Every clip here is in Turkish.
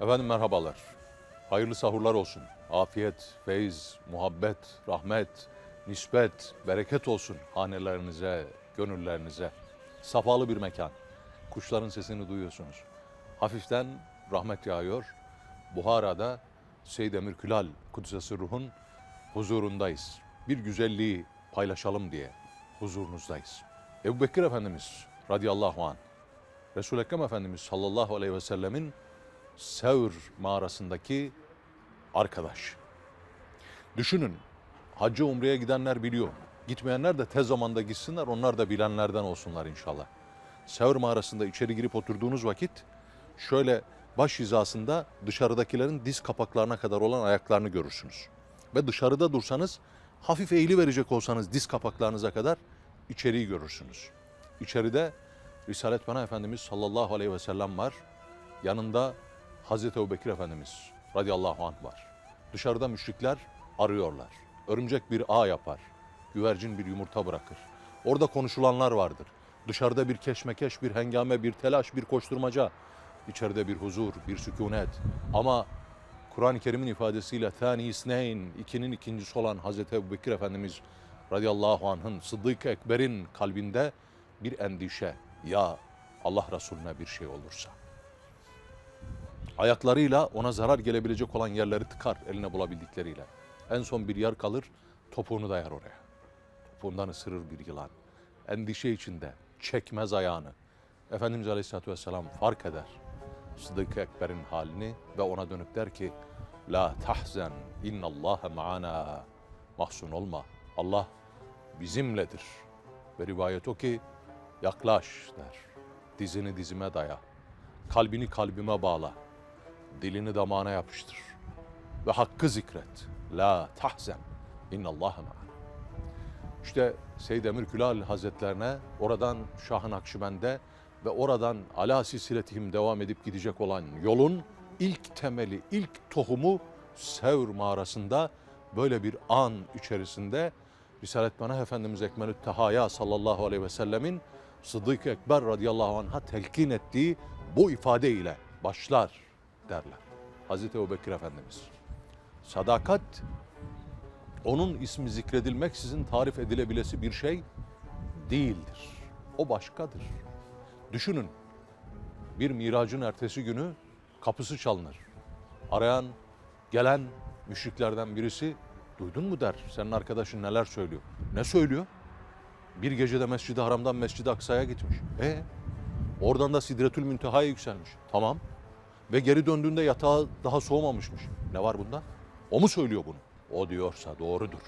Efendim merhabalar. Hayırlı sahurlar olsun. Afiyet, feyiz, muhabbet, rahmet, nispet, bereket olsun hanelerinize, gönüllerinize. Safalı bir mekan. Kuşların sesini duyuyorsunuz. Hafiften rahmet yağıyor. Buhara'da Seyyid Emir Külal Kudsesi Ruh'un huzurundayız. Bir güzelliği paylaşalım diye huzurunuzdayız. Ebu Bekir Efendimiz radıyallahu anh, Resul-i Ekrem Efendimiz sallallahu aleyhi ve sellemin Sevr mağarasındaki arkadaş. Düşünün, hacca umreye gidenler biliyor. Gitmeyenler de tez zamanda gitsinler, onlar da bilenlerden olsunlar inşallah. Sevr mağarasında içeri girip oturduğunuz vakit şöyle baş hizasında dışarıdakilerin diz kapaklarına kadar olan ayaklarını görürsünüz. Ve dışarıda dursanız hafif eğili verecek olsanız diz kapaklarınıza kadar içeriği görürsünüz. İçeride Risalet Bana Efendimiz sallallahu aleyhi ve sellem var. Yanında Hazreti Ebubekir Efendimiz radıyallahu anh var. Dışarıda müşrikler arıyorlar. Örümcek bir ağ yapar. Güvercin bir yumurta bırakır. Orada konuşulanlar vardır. Dışarıda bir keşmekeş, bir hengame, bir telaş, bir koşturmaca. İçeride bir huzur, bir sükunet. Ama Kur'an-ı Kerim'in ifadesiyle thani isneyn, ikinin ikincisi olan Hazreti Ebubekir Efendimiz radıyallahu anh'ın Sıddık Ekber'in kalbinde bir endişe. Ya Allah Resulüne bir şey olursa. Ayaklarıyla ona zarar gelebilecek olan yerleri tıkar eline bulabildikleriyle. En son bir yer kalır, topuğunu dayar oraya. Topuğundan ısırır bir yılan. Endişe içinde çekmez ayağını. Efendimiz Aleyhisselatü Vesselam fark eder. Sıddık Ekber'in halini ve ona dönüp der ki La tahzen innallâhe ma'ana Mahzun olma. Allah bizimledir. Ve rivayet o ki yaklaş der. Dizini dizime daya. Kalbini kalbime bağla. Dilini damağına yapıştır. Ve hakkı zikret. La tahzen innallâhe ma'ana. İşte Seyyid Emir Külal Hazretlerine oradan Şah-ı Nakşibend'e ve oradan ala silsiletihim devam edip gidecek olan yolun ilk temeli, ilk tohumu Sevr mağarasında böyle bir an içerisinde Risalet Bana Efendimiz Ekmelü Tehaya sallallahu aleyhi ve sellemin Sıddık Ekber radıyallahu anh'a telkin ettiği bu ifade ile başlar derler. Hazreti Ebubekir Efendimiz. Sadakat onun ismi zikredilmeksizin tarif edilebilesi bir şey değildir. O başkadır. Düşünün bir miracın ertesi günü kapısı çalınır. Arayan, gelen müşriklerden birisi duydun mu der. Senin arkadaşın neler söylüyor. Ne söylüyor? Bir gecede Mescid-i Haram'dan Mescid-i Aksa'ya gitmiş. E oradan da Sidretül Münteha'ya yükselmiş. Tamam. Ve geri döndüğünde yatağı daha soğumamışmış. Ne var bunda? O mu söylüyor bunu? O diyorsa doğrudur.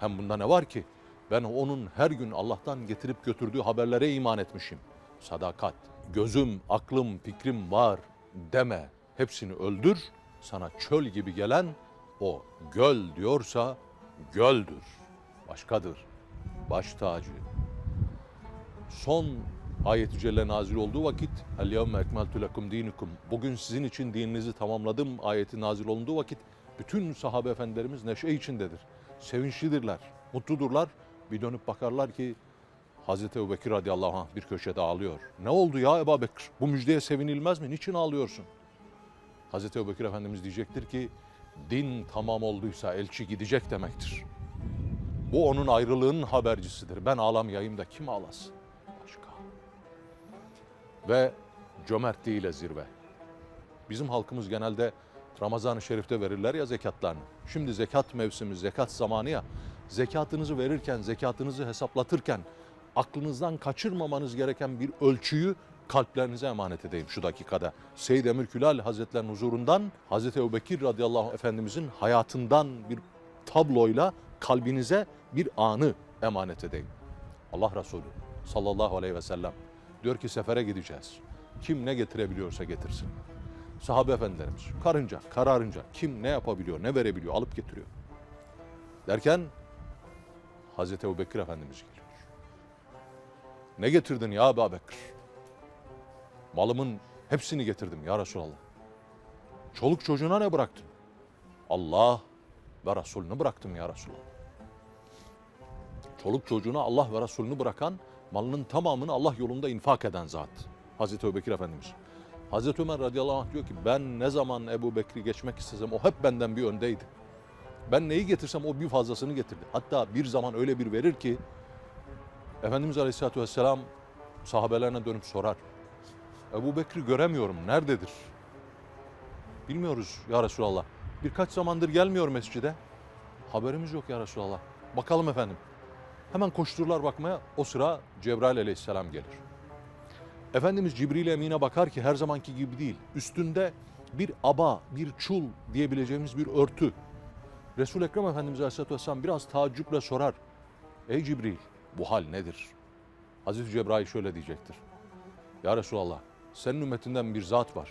Hem bunda ne var ki? Ben onun her gün Allah'tan getirip götürdüğü haberlere iman etmişim. Sadakat. Gözüm, aklım, fikrim var deme. Hepsini öldür. Sana çöl gibi gelen o göl diyorsa göldür. Başkadır. Baş tacı. Son ayet-i celle nazil olduğu vakit El yevme ekmeltu lekum. Bugün sizin için dininizi tamamladım ayeti nazil olduğu vakit bütün sahabe efendilerimiz neşe içindedir. Sevinçlidirler, mutludurlar. Bir dönüp bakarlar ki Hazreti Ebubekir radıyallahu anh bir köşede ağlıyor. Ne oldu ya Ebu Bekir? Bu müjdeye sevinilmez mi? Niçin ağlıyorsun? Hazreti Ebubekir Efendimiz diyecektir ki din tamam olduysa elçi gidecek demektir. Bu onun ayrılığının habercisidir. Ben ağlamayayım da kim ağlasın? Başka. Ve cömertliğiyle zirve. Bizim halkımız genelde Ramazan-ı Şerif'te verirler ya zekatlarını. Şimdi zekat mevsimi, zekat zamanı ya. Zekatınızı verirken, zekatınızı hesaplatırken aklınızdan kaçırmamanız gereken bir ölçüyü kalplerinize emanet edeyim şu dakikada. Seyyid Emir Külal Hazretlerinin huzurundan Hazreti Ebubekir radıyallahu anh efendimizin hayatından bir tabloyla kalbinize bir anı emanet edeyim. Allah Resulü sallallahu aleyhi ve sellem diyor ki sefere gideceğiz. Kim ne getirebiliyorsa getirsin. Sahabe efendilerimiz karınca, kararınca kim ne yapabiliyor, ne verebiliyor alıp getiriyor. Derken Hazreti Ebubekir Efendimiz geliyor. Ne getirdin ya Ebu Bekir? Malımın hepsini getirdim ya Resulallah. Çoluk çocuğuna ne bıraktın? Allah ve Resulünü bıraktım ya Resulallah. Çoluk çocuğuna Allah ve Resulünü bırakan malının tamamını Allah yolunda infak eden zat. Hazreti Ebubekir Efendimiz. Hazreti Ömer radıyallahu anh diyor ki ben ne zaman Ebu Bekir'i geçmek istesem o hep benden bir öndeydi. Ben neyi getirsem o bir fazlasını getirdi. Hatta bir zaman öyle bir verir ki Efendimiz Aleyhisselatü Vesselam sahabelerine dönüp sorar. Ebu Bekir'i göremiyorum nerededir? Bilmiyoruz ya Resulallah. Birkaç zamandır gelmiyor mescide. Haberimiz yok ya Resulallah. Bakalım efendim. Hemen koştururlar bakmaya. O sıra Cebrail aleyhisselam gelir. Efendimiz Cibril Emin'e bakar ki her zamanki gibi değil. Üstünde bir aba, bir çul diyebileceğimiz bir örtü. Resul Ekrem Efendimiz Aleyhisselatü Vesselam biraz taaccüple sorar. Ey Cibril bu hal nedir? Hazreti Cebrail şöyle diyecektir. Ya Resulallah senin ümmetinden bir zat var.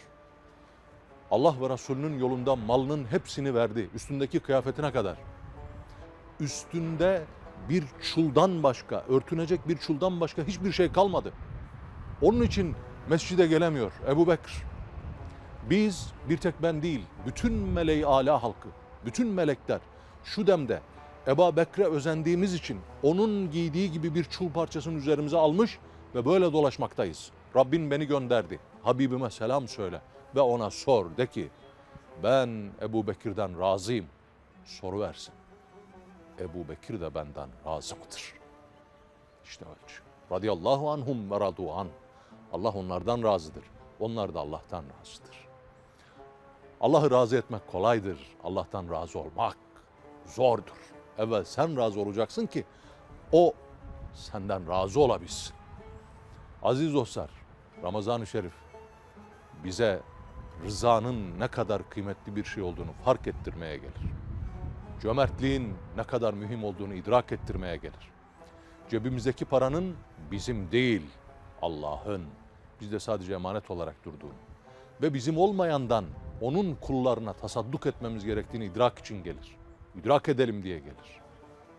Allah ve Resulünün yolunda malının hepsini verdi. Üstündeki kıyafetine kadar. Üstünde bir çuldan başka, örtünecek bir çuldan başka hiçbir şey kalmadı. Onun için mescide gelemiyor Ebu Bekir. Biz bir tek ben değil, bütün meleği ala halkı, bütün melekler şu demde Ebu Bekir'e özendiğimiz için onun giydiği gibi bir çul parçasını üzerimize almış ve böyle dolaşmaktayız. Rabbin beni gönderdi. Habibime selam söyle ve ona sor de ki ben Ebu Bekir'den razıyım. Soru versin. Ebu Bekir de benden razı mıdır? İşte ölçü. Radiyallahu anhum ve radu an. Allah onlardan razıdır. Onlar da Allah'tan razıdır. Allah'ı razı etmek kolaydır. Allah'tan razı olmak zordur. Evvel sen razı olacaksın ki o senden razı olabilsin. Aziz dostlar, Ramazan-ı Şerif bize rızanın ne kadar kıymetli bir şey olduğunu fark ettirmeye gelir. Cömertliğin ne kadar mühim olduğunu idrak ettirmeye gelir. Cebimizdeki paranın bizim değil, Allah'ın bizde sadece emanet olarak durduğunu ve bizim olmayandan onun kullarına tasadduk etmemiz gerektiğini idrak için gelir. İdrak edelim diye gelir.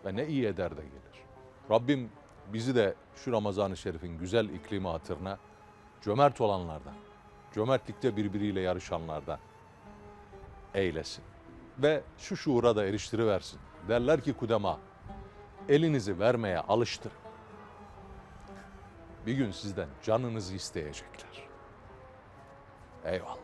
Ve ne iyi eder de gelir. Rabbim bizi de şu Ramazan-ı Şerif'in güzel iklimi hatırına cömert olanlardan, cömertlikte birbiriyle yarışanlardan eylesin. Ve şu şuura da eriştiriversin. Derler ki kudema, elinizi vermeye alıştırın. Bir gün sizden canınızı isteyecekler. Eyvallah.